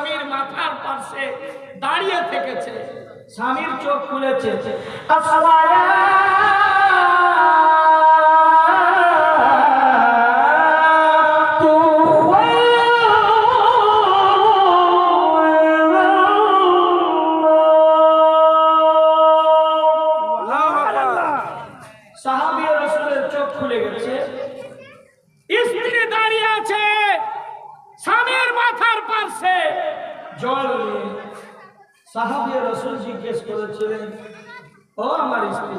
স্বামীর মাথার পাশে দাঁড়িয়ে থেকেছে। স্বামীর চোখ খুলেছে। জল নিয়ে সাহাবিয়া রসুল জিজ্ঞেস করেছিলেন, ও আমার স্ত্রী,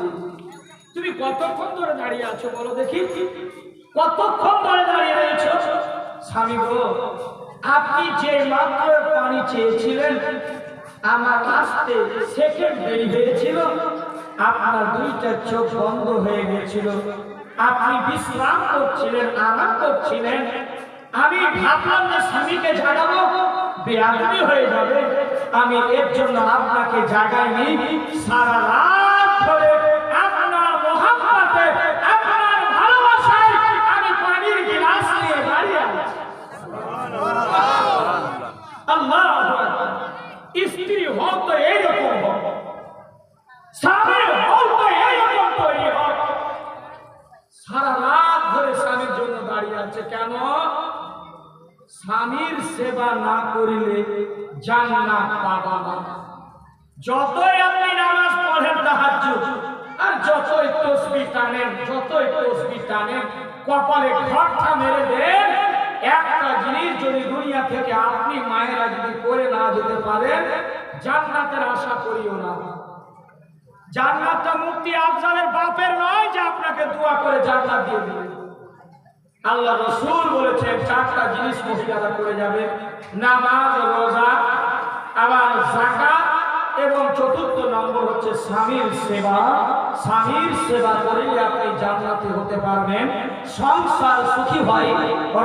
তুমি কতক্ষণ ধরে দাঁড়িয়ে আছো বলো দেখি? কতক্ষণ ধরে দাঁড়িয়ে রয়েছো স্বামী গো আপনি যে মাত্র পানি চেয়েছিলেন, আমার আসতে সেকেন্ড দেরি হয়েছিল। আপনার দুইটা চোখ বন্ধ হয়ে গেছিল। আপনি বিশ্রাম করছিলেন, আরাম করছিলেন। আমি ভাবলাম যে স্বামীকে জাগাবো বেআমি হয়ে যাবে। আমি এর জন্য আপনাকে জায়গায় নিই সারা রাত ধরে আপনার মহাব্বতে আপনার ভালোবাসায় আমি পানির গিলাস নিয়ে দাঁড়িয়ে আছি আল্লাহ স্ত্রী হও তো এইরকম হোক স্বামী হও তো এইরকম তৈরি হোক সারা রাত ধরে স্বামীর জন্য দাঁড়িয়ে আছে কেন স্বামীর সেবা না করিলে জান্নাত পাবা না। যতই আপনি নামাজ পড়েন তাহাজ্জুদ, আর যতই তসবিহ টানেন, যতই তসবিহ টানেন, কপালে ঘরটা মেরে দেন। একটা জিনিস যদি দুনিয়া থেকে আপনি মায়েরা যদি করে না যেতে পারেন, জান্নাতের আশা করিও না। জান্নাতটা মুক্তি আফজালের বাপের নয় যে আপনাকে দোয়া করে জান্নাত দিয়ে দিবে। আল্লাহ রসুল বলেছেন, চারটা জিনিস মহিলারা করে যাবে। নামাজ, রোজা, আবার জাকাত এবং চতুর্থ নম্বর হচ্ছে স্বামীর সেবা। স্বামীর সেবা করেই আপনি জান্নাতে হতে পারবেন। সংসার সুখী হয়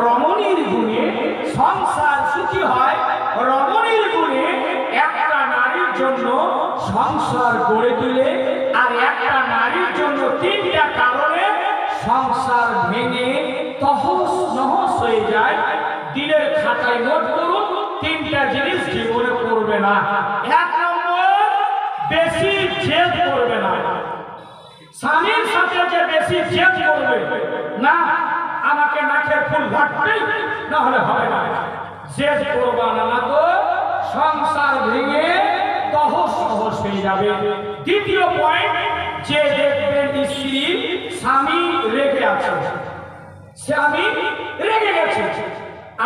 রমণীর গুণে। সংসার সুখী হয় রমণীর গুণে। একটা নারীর জন্য সংসার গড়ে তুলে, আর একটা নারীর জন্য তিনটা কারণে সংসার ভেঙে তহস নহস হয়ে যায়। দিলের খাতায় নোট করুন, তিনটা জিনিস জীবনে করবে না। এক নম্বর, বেশি জেদ করবে না। স্বামীর সাথে যে বেশি জেদ করবে, না, আমাকে নাকের ফুল ঘাটবেই না হলে হবে না। জেদ করবা না না তো সংসার ভেঙে তহস সহস হয়ে যাবে। দ্বিতীয় পয়েন্ট যে দেখবেন স্ত্রী স্বামী রেগে আছে। স্বামী রেগে গেছে।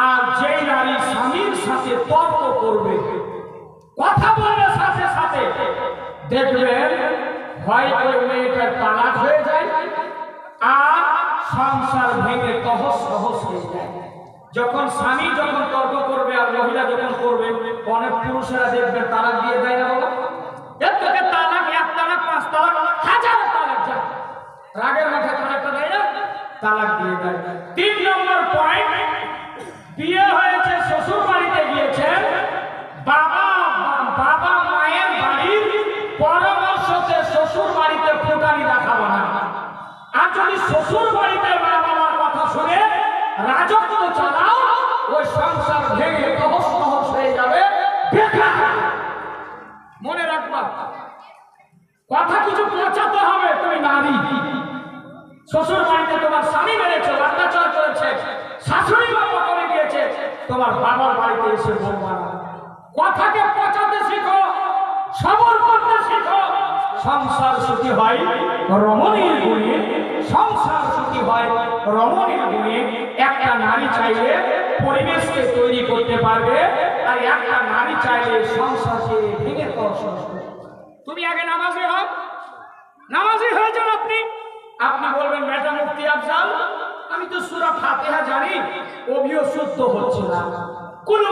আর যে নারী স্বামীর সাথে তর্ক করবে, কথা বলবে সাথে সাথে, দেখবেন হয় ওই মেয়েটার তালাক হয়ে যায় আর সংসার ভেঙে তহস সহস হয়ে যায়। যখন স্বামী যখন তর্ক করবে আর মহিলা যখন করবে, অনেক পুরুষেরা দেখবেন তালাক দিয়ে দেয় না এর থেকে তালাক, এক তালাক, পাঁচ তালাক, হাজার তালাক যায়। রাগের না তালাক দিয়ে দেয়। তিন নম্বর পয়েন্ট বিয়ে হয়েছে, শ্বশুর বাড়িতে গিয়েছেন। বাবা বাবা মায়ের বাড়ির পরামর্শতে শ্বশুর বাড়িতে ফুটানি দেখাবো না। আর যদি শ্বশুর বাড়িতে মা বাবার কথা শুনে রাজত্ব চালাও, ওই সংসার ভেঙে তহস হয়ে যাবে। মনে রাখবা, কথা পৌঁছাতে হবে তুমি নারী শ্বশুর বাড়িতে তোমার স্বামী মেরেছে, অত্যাচার করেছে, শাশুড়ি বাবা করে গিয়েছে, তোমার বাবার বাড়িতে এসে কথাকে পচাতে শিখো সবর করতে শিখো। সংসার সুখী হয় রমণীর গুণে, সংসার সুখী হয় রমণীর গুণে। একটা নারী চাইলে পরিবেশকে তৈরি করতে পারবে, আর একটা নারী চাইলে সংসারকে ভেঙে তুমি আগে নামাজি হও। নামাজি হয়েছেন আপনি। আপনি বলবেন, ম্যাডাম মুক্তি আফজাল, আমি তো সুরা ফাতিহা জানি, অভিও শুদ্ধ হচ্ছে না। কুল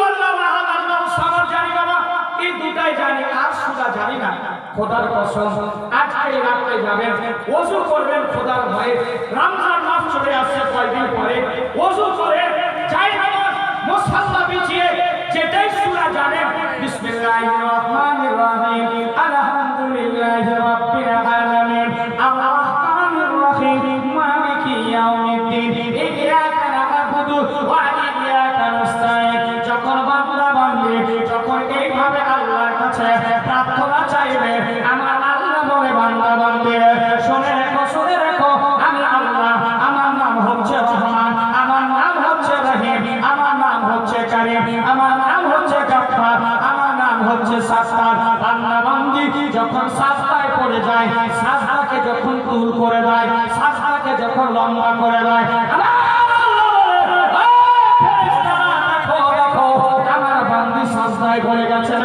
সামাদ জানি বাবা, এই দুটাই জানি, আর সুরা জানি না। খোদার কসম, আজকে রাতে যাবেন, ওযু করবেন খোদার ভয়ে। রমজান মাস চলে আসছে কয়েকদিন পরে। ওযু করে যাই নামাজ মুসাল্লা বিছিয়ে, যেটাই সুরা জানেন বিসমিল্লাহির যখন সাজদায় পড়ে যায়, সাজদাকে যখন তুল করে দেয়, সাজদাকে যখন লম্বা করে দেয়, আমার বান্দি সাজদায় পড়ে গেছে।